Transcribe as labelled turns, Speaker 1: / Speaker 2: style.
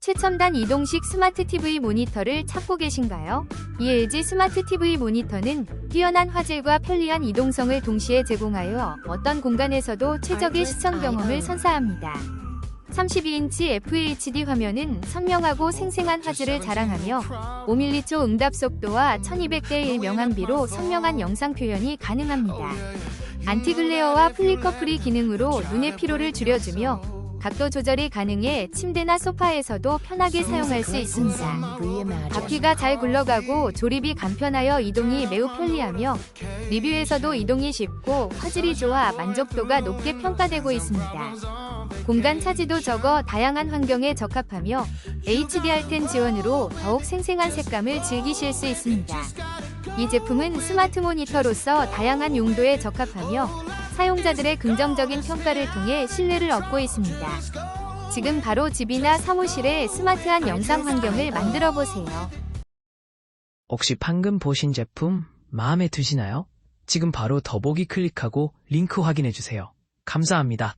Speaker 1: 최첨단 이동식 스마트 TV 모니터를 찾고 계신가요? 이 LG 스마트 TV 모니터는 뛰어난 화질과 편리한 이동성을 동시에 제공하여 어떤 공간에서도 최적의 시청 경험을 선사합니다. 32인치 FHD 화면은 선명하고 생생한 화질을 자랑하며 5mm 응답 속도와 1200대 1 명암비로 선명한 영상 표현이 가능합니다. 안티글레어와 플리커 프리 기능으로 눈의 피로를 줄여주며 각도 조절이 가능해 침대나 소파에서도 편하게 사용할 수 있습니다. 바퀴가 잘 굴러가고 조립이 간편하여 이동이 매우 편리하며 리뷰에서도 이동이 쉽고 화질이 좋아 만족도가 높게 평가되고 있습니다. 공간 차지도 적어 다양한 환경에 적합하며 HDR10 지원으로 더욱 생생한 색감을 즐기실 수 있습니다. 이 제품은 스마트 모니터로서 다양한 용도에 적합하며 사용자들의 긍정적인 평가를 통해 신뢰를 얻고 있습니다. 지금 바로 집이나 사무실에 스마트한 영상 환경을 만들어 보세요.
Speaker 2: 혹시 방금 보신 제품 마음에 드시나요? 지금 바로 더보기 클릭하고 링크 확인해 주세요. 감사합니다.